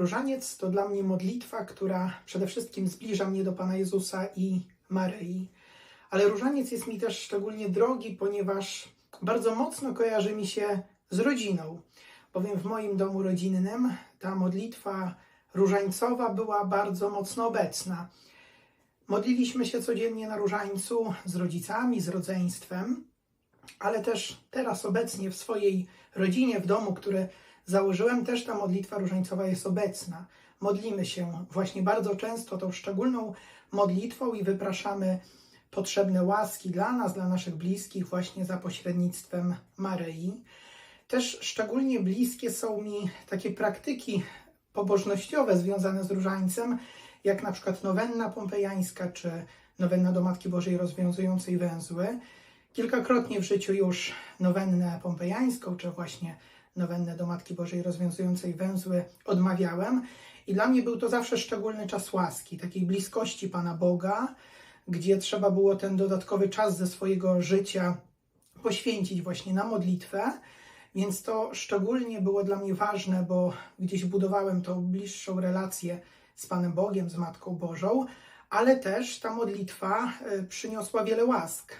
Różaniec to dla mnie modlitwa, która przede wszystkim zbliża mnie do Pana Jezusa i Maryi. Ale różaniec jest mi też szczególnie drogi, ponieważ bardzo mocno kojarzy mi się z rodziną. Bowiem w moim domu rodzinnym ta modlitwa różańcowa była bardzo mocno obecna. Modliliśmy się codziennie na różańcu z rodzicami, z rodzeństwem, ale też teraz obecnie w swojej rodzinie, w domu, który założyłem, też ta modlitwa różańcowa jest obecna. Modlimy się właśnie bardzo często tą szczególną modlitwą i wypraszamy potrzebne łaski dla nas, dla naszych bliskich, właśnie za pośrednictwem Maryi. Też szczególnie bliskie są mi takie praktyki pobożnościowe związane z różańcem, jak na przykład nowenna pompejańska czy nowenna do Matki Bożej rozwiązującej węzły. Kilkakrotnie w życiu już nowennę pompejańską, czy właśnie nowennę do Matki Bożej rozwiązującej węzły odmawiałem. I dla mnie był to zawsze szczególny czas łaski, takiej bliskości Pana Boga, gdzie trzeba było ten dodatkowy czas ze swojego życia poświęcić właśnie na modlitwę. Więc to szczególnie było dla mnie ważne, bo gdzieś budowałem tą bliższą relację z Panem Bogiem, z Matką Bożą, ale też ta modlitwa e, przyniosła wiele łask.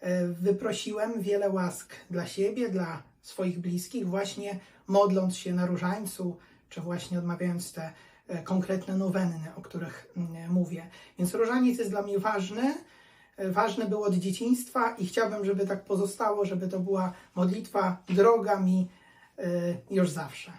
E, Wyprosiłem wiele łask dla siebie, dla swoich bliskich, właśnie modląc się na różańcu, czy właśnie odmawiając te e, konkretne nowenny, o których mm, mówię. Więc różaniec jest dla mnie ważny. E, Ważny był od dzieciństwa i chciałbym, żeby tak pozostało, żeby to była modlitwa droga mi e, już zawsze.